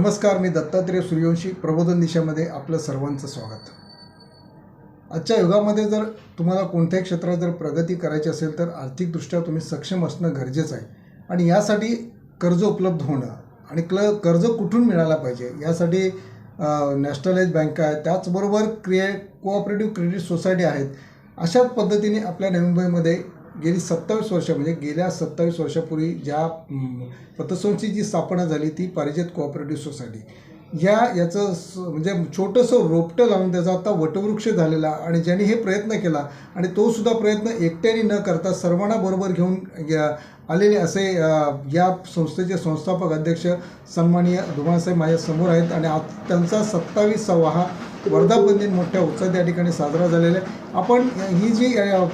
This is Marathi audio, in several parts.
नमस्कार मी दत्तात्रेय सूर्यवंशी प्रबोधन दिशामध्ये आपलं सर्वांचं स्वागत. आजच्या युगामध्ये जर तुम्हाला कोणत्याही क्षेत्रात जर प्रगती करायची असेल तर आर्थिकदृष्ट्या तुम्ही सक्षम असणं गरजेचं आहे. आणि यासाठी कर्ज उपलब्ध होणं आणि क्ल कर्ज कुठून मिळायला पाहिजे यासाठी नॅशनलाइज बँका आहेत त्याचबरोबर क्रिए कोऑपरेटिव्ह क्रेडिट सोसायटी आहेत. अशाच पद्धतीने आपल्या नवी मुंबईमध्ये गेली सत्तावीस वर्ष म्हणजे गेल्या सत्तावीस वर्षापूर्वी ज्या पतसंस्थेची जी स्थापना झाली ती पारिजात कोऑपरेटिव्ह सोसायटी. या याचं स- म्हणजे छोटंसं रोपटं लावून त्याचा आता वटवृक्ष झालेला आणि ज्यांनी हे प्रयत्न केला आणि तो सुद्धा प्रयत्न एकट्याने न करता सर्वांना बरोबर घेऊन आलेले असे या संस्थेचे संस्थापक अध्यक्ष सन्माननीय धुमासाहेब माझ्यासमोर आहेत आणि आज त्यांचा सत्तावीसावा हा वर्धापन दिन मोठ्या उत्साहात या ठिकाणी साजरा झालेला आहे. आपण ही जी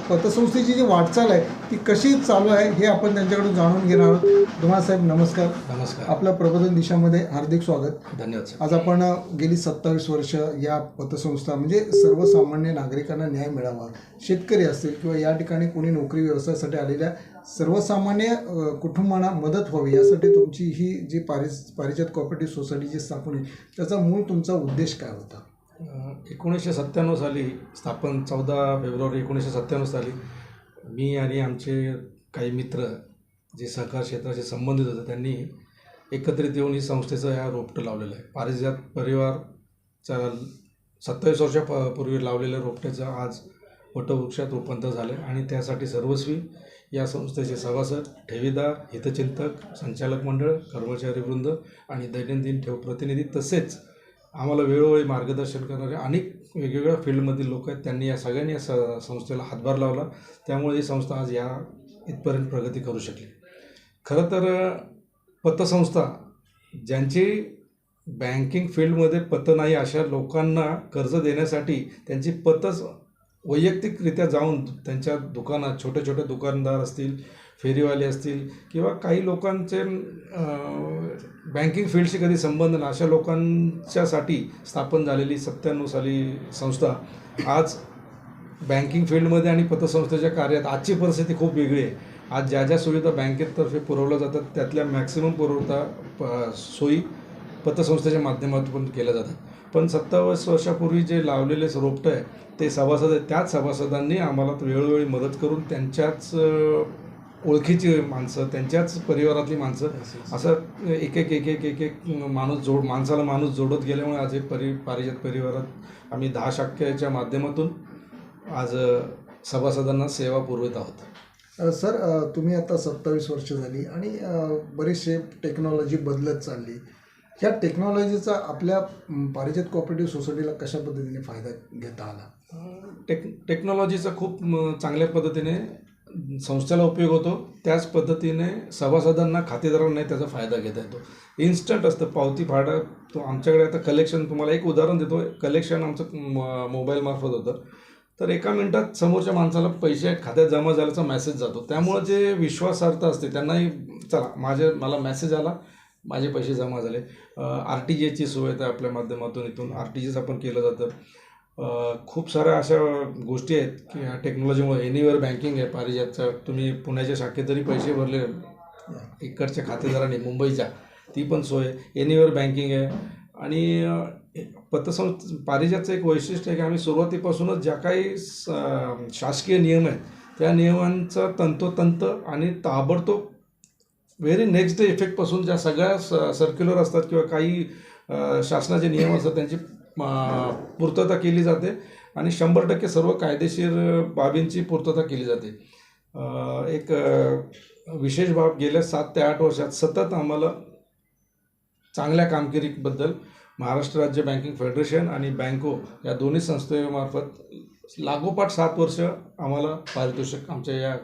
पतसंस्थेची जी वाटचाल आहे ती कशी चालू आहे हे आपण त्यांच्याकडून जाणून घेणार आहोत. धुमासाहेब नमस्कार. नमस्कार. आपलं प्रबोधन दिशामध्ये हार्दिक स्वागत. धन्यवाद आज आपण गेली सत्तावीस वर्ष या पतसंस्था म्हणजे सर्वसामान्य नागरिकांना न्याय मिळावा शेतकरी असतील किंवा या ठिकाणी कोणी नोकरी व्यवसायासाठी आलेल्या सर्वसामान्य कुटुंबांना मदत व्हावी यासाठी तुमची ही जी पारिज पारिजात कॉपरेटिव्ह सोसायटीची स्थापना आहे त्याचा मूळ तुमचा उद्देश काय होता? एकोणीसशे सत्त्याण्णव साली स्थापन चौदा फेब्रुवारी एकोणीसशे सत्त्याण्णव साली मी आणि आमचे काही मित्र जे सहकार क्षेत्राशी संबंधित होते त्यांनी एकत्रित येऊन ही संस्थेचं ह्या रोपटं लावलेलं आहे. पारिजात परिवारच्या सत्तावीस वर्षा प पूर्वी लावलेल्या रोपट्याचं आज वटवृक्षात रूपांतर झालं आहे आणि त्यासाठी सर्वस्वी या संस्थेचे सभासद ठेवीदार हितचिंतक संचालक मंडळ कर्मचारीवृंद आणि दैनंदिन ठेव प्रतिनिधी तसेच आम्हाला वेळोवेळी मार्गदर्शन करणारे अनेक वेगवेगळ्या फील्डमधील लोक आहेत. त्यांनी या सगळ्यांनी या स संस्थेला हातभार लावला. त्यामुळे ही संस्था आज या इथपर्यंत प्रगती करू शकली. खरं तर पतसंस्था ज्यांची बँकिंग फील्डमध्ये पतं नाही अशा लोकांना कर्ज देण्यासाठी त्यांची पतच वैयक्तिकरित्या जाऊन त्यांच्या दुकानात छोटे छोटे दुकानदार असतील फेरीवाले असतील किंवा काही लोकांचे बँकिंग फील्डशी कधी संबंध नाही. अशा लोकांच्यासाठी स्थापन झालेली सत्त्याण्णव साली संस्था आज बँकिंग फील्डमध्ये आणि पतसंस्थेच्या कार्यात आजची परिस्थिती खूप वेगळी आहे. आज ज्या ज्या सुविधा बँकेतर्फे पुरवल्या जातात त्यातल्या मॅक्सिमम पुरवठा प सोयी पतसंस्थेच्या माध्यमातून केल्या जातात. पण सत्तावीस वर्षापूर्वी जे लावलेले रोपटं आहे ते सभासद आहेत. त्याच सभासदांनी आम्हाला वेळोवेळी मदत करून त्यांच्याच ओळखीची माणसं त्यांच्याच परिवारातली माणसं असं एक एक एक एक एक एक माणूस जोड माणसाला माणूस जोडत गेल्यामुळे आज हे परि पारिजात परिवारात आम्ही दहा शाखेच्या माध्यमातून आज सभासदांना सेवा पुरवत आहोत. सर तुम्ही आता सत्तावीस वर्ष झाली आणि अ, बरेचसे टेक्नॉलॉजी बदलत चालली. ह्या टेक्नॉलॉजीचा आपल्या पारिजात कोऑपरेटिव्ह सोसायटीला कशा पद्धतीने फायदा घेता आला? टेक टेक्नॉलॉजीचा खूप चांगल्या पद्धतीने संस्थेला उपयोग होतो. त्याच पद्धतीने सभासदांना खातेदारांना त्याचा फायदा घेता येतो. इन्स्टंट असतं पावती फाडा. तो आमच्याकडे आता कलेक्शन तुम्हाला एक उदाहरण देतो. कलेक्शन आमचं म- मोबाईलमार्फत होतं. तर एका मिनटात समोरच्या माणसाला पैसे खात्यात जमा झाल्याचा मेसेज जातो. त्यामुळं जे विश्वासार्हता असते त्यांनाही चला माझ्या मला मेसेज आला. माझे पैसे जमा झाले. आर टी जी एची सोय आहे आपल्या माध्यमातून इथून आर टी जीच आपण केलं जातं. खूप साऱ्या अशा गोष्टी आहेत की ह्या टेक्नॉलॉजीमुळे एनिवर बँकिंग आहे पारिजातच्या तुम्ही पुण्याच्या शाखेत जरी पैसे भरले इकडच्या खातेदारांनी मुंबईच्या ती पण सोय. एनिवर बँकिंग आहे. आणि पतसंस्थ पारिजातचं एक वैशिष्ट्य आहे की आम्ही सुरुवातीपासूनच ज्या काही शासकीय नियम आहेत त्या नियमांचा तंतोतंत आणि ताबडतोब व्हेरी नेक्स्ट डे इफेक्टपासून ज्या सगळ्या स सर्क्युलर असतात किंवा काही शासनाचे नियम असतात त्यांची पूर्तता केली जाते आणि शंभर टक्के सर्व कायदेशीर बाबींची पूर्तता केली जाते. एक विशेष बाब गेल्या सात ते आठ वर्षात सतत आम्हाला चांगल्या कामगिरीबद्दल महाराष्ट्र राज्य बँकिंग फेडरेशन आणि बँको या दोन्ही संस्थेमार्फत लागोपाठ सात वर्ष आम्हाला पारितोषिक आमच्या या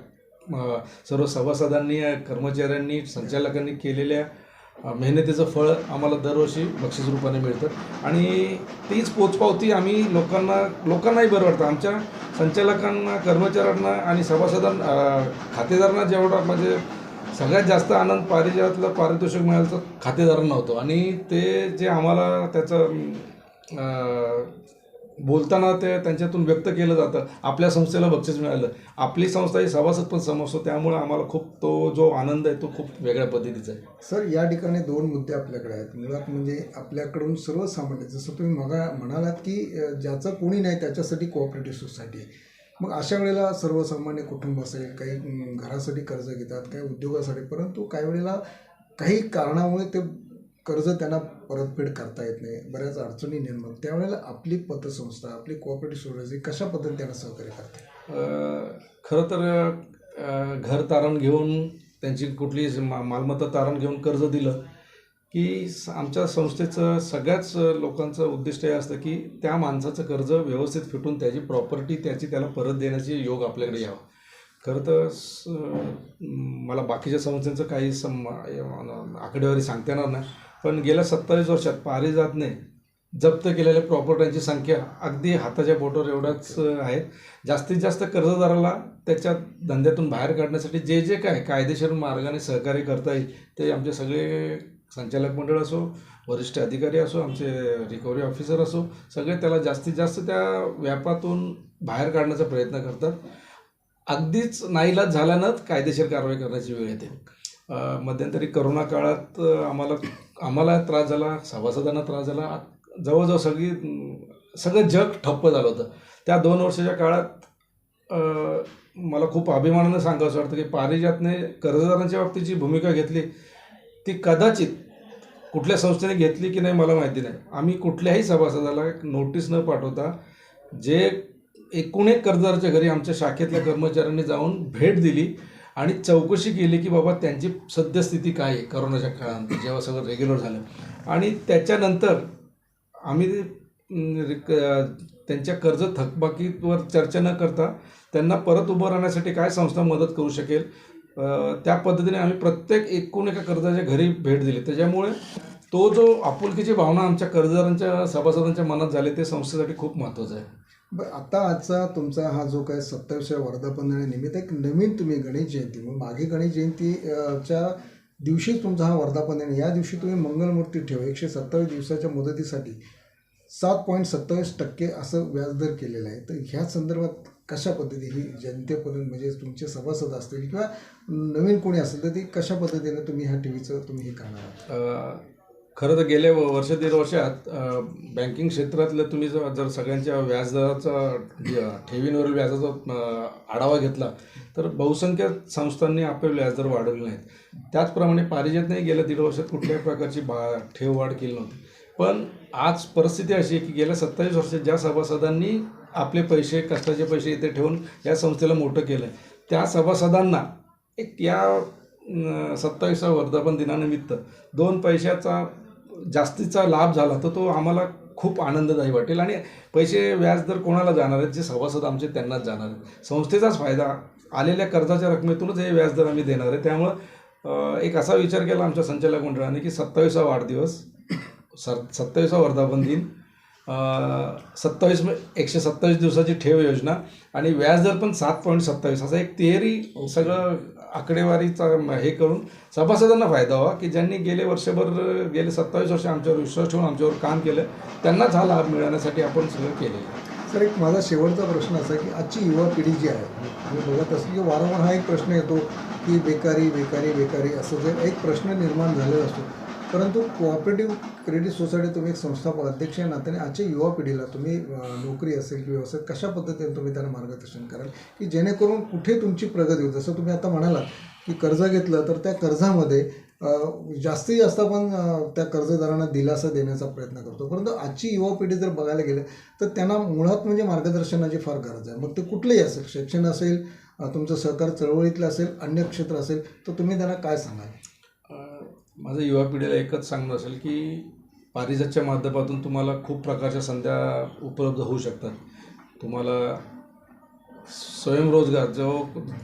सर्व सभासदांनी कर्मचाऱ्यांनी संचालकांनी केलेल्या मेहनतीचं फळ आम्हाला दरवर्षी बक्षीस रूपाने मिळतं. आणि तीच पोचपावती आम्ही लोकांना लोकांनाही बरं वाटतं. आमच्या संचालकांना कर्मचाऱ्यांना आणि सभासदांना खातेदारांना जेवढा म्हणजे सगळ्यात जास्त आनंद पारिजातलं पारितोषिक मिळालं तर खातेदारांना होतो. आणि ते जे आम्हाला त्याचं बोलताना ते त्यांच्यातून व्यक्त केलं जातं. आपल्या संस्थेला बक्षीस मिळालं. आपली संस्था ही सभासद पण समजतो त्यामुळे आम्हाला खूप तो जो आनंद आहे तो खूप वेगळ्या पद्धतीचा आहे. सर या ठिकाणी दोन मुद्दे आपल्याकडे आहेत. मुळात म्हणजे आपल्याकडून सर्वसामान्य जसं तुम्ही मगा म्हणालात की ज्याचं कोणी नाही त्याच्यासाठी कोऑपरेटिव्ह सोसायटी आहे. मग अशा वेळेला सर्वसामान्य कुटुंब असेल काही घरासाठी कर्ज घेतात काही उद्योगासाठी परंतु काही वेळेला काही कारणामुळे ते कर्ज त्यांना परतफेड करता येत नाही बऱ्याच अडचणी निर्माण त्यावेळेला आपली पतसंस्था आपली कोऑपरेटिव्ह सोसायटी कशा पद्धतीने त्यांना सहकार्य करते? खरं तर घर तारण घेऊन त्यांची कुठली मा मालमत्ता तारण घेऊन कर्ज दिलं की आमच्या संस्थेचं सगळ्याच लोकांचं उद्दिष्ट हे असतं की त्या माणसाचं कर्ज व्यवस्थित फिटून त्याची प्रॉपर्टी त्याची त्याला परत देण्याची योग आपल्याकडे यावं. खरं तर स- मला बाकीच्या संस्थांचं काही सम आकडेवारी सांगता येणार नाही. पण गेल्या सत्तावीस वर्षात पारिजातने जप्त केलेल्या प्रॉपर्ट्यांची संख्या अगदी हाताच्या बोटावर एवढ्याच आहेत जास्तीत जास्त कर्जदाराला त्याच्या धंद्यातून बाहेर काढण्यासाठी जे जे काय कायदेशीर मार्गाने सहकार्य करता येईल ते आमचे सगळे संचालक मंडळ असो वरिष्ठ अधिकारी असो आमचे रिकव्हरी ऑफिसर असो सगळे त्याला जास्तीत जास्त त्या व्यापातून बाहेर काढण्याचा प्रयत्न करतात. अगदीच नाईलाज झाल्यानंच कायदेशीर कारवाई करण्याची वेळ येते. मध्यंतरी करोना काळात आम्हाला आम्हाला त्रास झाला सभासदांना त्रास झाला. जवळजवळ सगळी सगळं जग ठप्प झालं होतं. त्या दोन वर्षाच्या काळात मला खूप अभिमानानं सांगावं वाटतं की पारिजातने कर्जदारांच्या बाबतीत जी भूमिका घेतली. ती कदाचित कुठल्या संस्थेने घेतली की नाही मला माहिती नाही. आम्ही कुठल्याही सभासदाला नोटीस न पाठवता जे एकूण एक कर्जदाराच्या घरी आमच्या शाखेतल्या कर्मचाऱ्यांनी जाऊन भेट दिली. आणि चौकशी केली की बाबा त्यांची सद्यस्थिती काय आहे करोनाच्या काळात जेव्हा सगळं रेग्युलर झालं. आणि त्याच्यानंतर आम्ही रिक- त्यांच्या कर्ज थकबाकीवर चर्चा न करता त्यांना परत उभं राहण्यासाठी काय संस्था मदत करू शकेल त्या पद्धतीने आम्ही प्रत्येक एकूण एका कर्जाच्या घरी भेट दिली. त्याच्यामुळे तो जो आपुलकीची भावना आमच्या कर्जदारांच्या सभासदांच्या मनात झाली ते संस्थेसाठी खूप महत्त्वाचं आहे. बरं आता आजचा तुमचा हा जो काय सत्तावीसव्या वर्धापन निमित्त एक नवीन तुम्ही गणेश जयंती मग मागे गणेश जयंती च्या दिवशीच तुमचा हा वर्धापन दिन आहे. या दिवशी तुम्ही मंगलमूर्ती ठेव. एकशे सत्तावीस दिवसाच्या मुदतीसाठी सात पॉईंट सत्तावीस टक्के असं व्याजदर केलेलं आहे. तर ह्या संदर्भात कशा पद्धती ही जनतेपर्यंत म्हणजे तुमचे सभासद असतील किंवा नवीन कोणी असेल तर ती कशा पद्धतीने तुम्ही ह्या टी व्हीचं तुम्ही हे करणार खरं तर गेल्या व- वर्ष दीड वर्षात बँकिंग क्षेत्रातलं तुम्ही जर जर सगळ्यांच्या व्याजदराचा ठेवींवरील व्याजाचा आढावा घेतला तर बहुसंख्य संस्थांनी आपले व्याजदर वाढवले नाहीत. त्याचप्रमाणे पारिजातने गेल्या दीड वर्षात कुठल्याही प्रकारची बा ठेव वाढ केली नव्हती. पण आज परिस्थिती अशी आहे की गेल्या सत्तावीस वर्षात ज्या सभासदांनी आपले पैसे कष्टाचे पैसे इथे ठेवून या संस्थेला मोठं केलं त्या सभासदांना एक या सत्तावीसा वर्धापन दिनानिमित्त दोन पैशाचा जास्तीचा लाभ झाला तर तो आम्हाला खूप आनंददायी वाटेल. आणि पैसे व्याज दर कोणाला जाणार आहेत? जे सभासद आमचे त्यांनाच जाणार आहेत. संस्थेचाच फायदा आलेल्या कर्जाच्या रकमेतूनच हे व्याजदर आम्ही देणार आहे. त्यामुळं एक असा विचार केला आमच्या संचालक मंडळाने की सत्तावीसा वाढदिवस सर सत्तावीसा वर्धापन दिन सत्तावीस एकशे सत्तावीस दिवसाची ठेव योजना आणि व्याजदर पण सात पॉईंट सत्तावीस. असा एक तिहेरी सगळं आकडेवारीचा हे करून सभासदांना फायदा व्हावा की ज्यांनी गेले वर्षभर गेले सत्तावीस वर्ष आमच्यावर विश्वास ठेवून आमच्यावर काम केलं त्यांनाच हा लाभ मिळवण्यासाठी आपण सगळं केले सर एक माझा शेवटचा प्रश्न असा की आजची युवा पिढी जी आहे मी बघत असतो की वारंवार हा एक प्रश्न येतो की बेकारी बेकारी बेकारी असं जे एक प्रश्न निर्माण झालेला असतो. परंतु कोऑपरेटिव्ह क्रेडिट सोसायटी तुम्ही एक संस्थापक अध्यक्ष या नात्याने आजच्या युवा पिढीला तुम्ही नोकरी असेल किंवा व्यवसाय कशा पद्धतीने तुम्ही त्यांना मार्गदर्शन कराल की जेणेकरून कुठे तुमची प्रगती होईल? जसं तुम्ही आता म्हणालात की कर्ज घेतलं तर त्या कर्जामध्ये जास्तीत जास्त आपण त्या कर्जदारांना दिलासा देण्याचा प्रयत्न करतो. परंतु आजची युवा पिढी जर बघायला गेलं तर त्यांना मुळात म्हणजे मार्गदर्शनाची फार गरज आहे. मग ते कुठलंही असेल शिक्षण असेल तुमचं सहकार चळवळीतलं असेल अन्य क्षेत्र असेल तर तुम्ही त्यांना काय सांगाल? माझं युवा पिढीला एकच सांगणं असेल की पारिजातच्या माध्यमातून तुम्हाला खूप प्रकारच्या संध्या उपलब्ध होऊ शकतात. तुम्हाला स्वयंरोजगार जो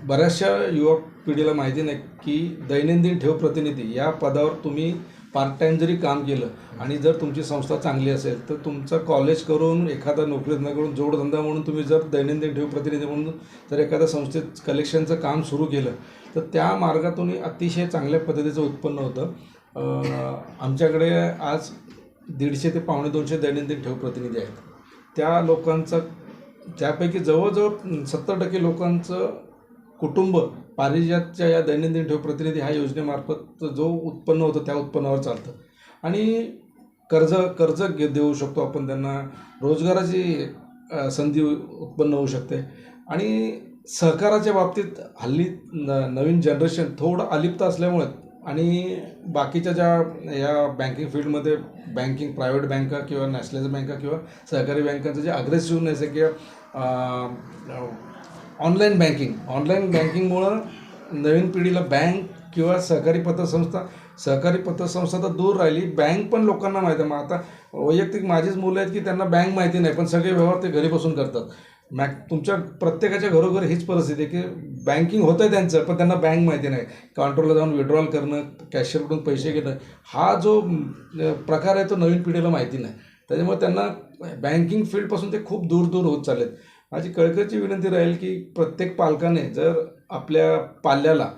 बऱ्याचशा युवा पिढीला माहिती नाही की दैनंदिन ठेव प्रतिनिधी या पदावर तुम्ही पार्ट टाईम जरी काम केलं आणि जर तुमची संस्था चांगली असेल तर तुमचं कॉलेज करून एखादा नोकरी करून जोडधंदा म्हणून तुम्ही जर दैनंदिन ठेव प्रतिनिधी म्हणून जर एखाद्या संस्थेत कलेक्शनचं काम सुरू केलं तर त्या मार्गातून अतिशय चांगल्या पद्धतीचं उत्पन्न होतं. आमच्याकडे आज दीडशे ते पावणे दोनशे दैनंदिन ठेव प्रतिनिधी आहेत. त्या लोकांचं त्यापैकी जवळजवळ सत्तर टक्के लोकांचं कुटुंब पारिजातच्या या दैनंदिन ठेव प्रतिनिधी ह्या योजनेमार्फत जो उत्पन्न होतं त्या उत्पन्नावर चालतं. आणि कर्ज कर्ज घे देऊ शकतो आपण त्यांना. रोजगाराची संधी उत्पन्न होऊ शकते. आणि सहकाराच्या बाबतीत हल्ली न नवीन जनरेशन थोडं अलिप्त असल्यामुळे आणि बाकीच्या ज्या या बँकिंग फील्डमध्ये बँकिंग प्रायव्हेट बँका किंवा नॅशनलाइज बँका किंवा सहकारी बँकांचं जे अग्रेसिव्हनेस आहे किंवा ऑनलाईन बँकिंग ऑनलाईन बँकिंगमुळं नवीन पिढीला बँक किंवा सहकारी पतसंस्था सहकारी पतसंस्था तर दूर राहिली बँक पण लोकांना माहिती आहे. मग आता वैयक्तिक माझीच मुलं आहेत की त्यांना बँक माहिती नाही पण सगळे व्यवहार ते घरी बसून करतात. मॅक तुमच्या प्रत्येकाच्या घरोघर हीच परिस्थिती आहे की बँकिंग होतं आहे त्यांचं पण त्यांना बँक माहिती नाही. काउंटरला जाऊन विड्रॉल करणं कॅशियरकडून पैसे घेणं हा जो प्रकार आहे तो नवीन पिढीला माहिती नाही. त्याच्यामुळे त्यांना बँकिंग फील्डपासून ते खूप दूर दूर होत चाललेत. माझी कळकळची विनंती राहील की प्रत्येक पालकाने जर आपल्या पाल्याला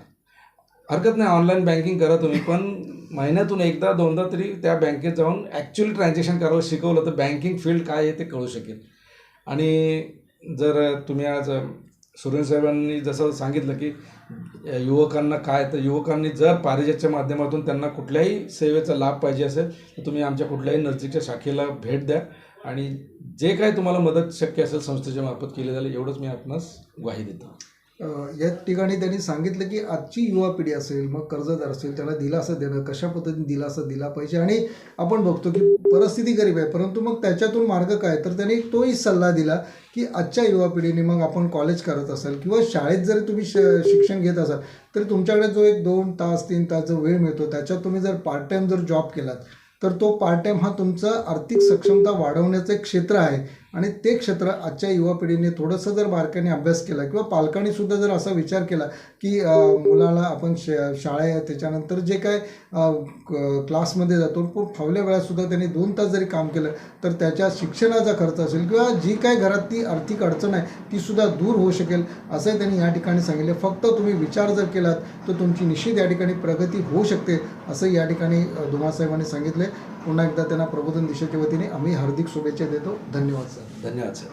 हरकत नाही ऑनलाईन बँकिंग करा तुम्ही पण महिन्यातून एकदा दोनदा तरी त्या बँकेत जाऊन ॲक्च्युअली ट्रान्झॅक्शन करायला शिकवलं तर बँकिंग फील्ड काय आहे ते कळू शकेल. आणि जर तुम्ही आज सुरेंद्र साहेबांनी जसं सांगितलं की युवकांना काय तर युवकांनी जर पारिजातच्या माध्यमातून त्यांना कुठल्याही सेवेचा लाभ पाहिजे असेल तर तुम्ही आमच्या कुठल्याही नजदीकच्या शाखेला भेट द्या. आणि जे काय तुम्हाला मदत शक्य असेल संस्थेच्या मार्फत केली जाईल एवढंच मी आपणास ग्वाही देतो. या ठिकाणी त्यांनी सांगितलं की आजची युवा पिढी असेल मग कर्जदार असेल त्याला दिलासा देणं कशा पद्धतीने दिलासा दिला पाहिजे आणि आपण बघतो की परिस्थिती गरीब आहे परंतु मग त्याच्यातून मार्ग काय? तर त्यांनी तोही सल्ला दिला की आजच्या युवा पिढीने मग आपण कॉलेज करत असाल किंवा शाळेत जरी तुम्ही श शिक्षण घेत असाल तर तुमच्याकडे जो एक दोन तास तीन तास जो वेळ मिळतो त्याच्यात तुम्ही जर पार्ट टाईम जर जॉब केलात तर तो पार्ट टाईम हा तुमचा आर्थिक सक्षमता वाढवण्याचं एक क्षेत्र आहे. आणि ते क्षेत्र आजच्या युवा पिढीने थोडंसं जर बारकाईने अभ्यास केला किंवा पालकांनी सुद्धा जर असा विचार केला की मुलाला आपण श शाळा त्याच्यानंतर जे काय क्लासमध्ये जातो पण फावल्या वेळातसुद्धा त्यांनी दोन तास जरी काम केलं तर त्याच्या शिक्षणाचा खर्च असेल किंवा जी काय घरात ती आर्थिक अडचण आहे तीसुद्धा दूर होऊ शकेल असंही त्यांनी या ठिकाणी सांगितले. फक्त तुम्ही विचार जर केलात तर तुमची निश्चित या ठिकाणी प्रगती होऊ शकते. असं या ठिकाणी अ, धुमासाहेबांनी सांगितले पुन्हा एकदा त्यांना प्रबोधन दिशेच्या वतीने आम्ही हार्दिक शुभेच्छा देतो. धन्यवाद सर. धन्यवाद सर.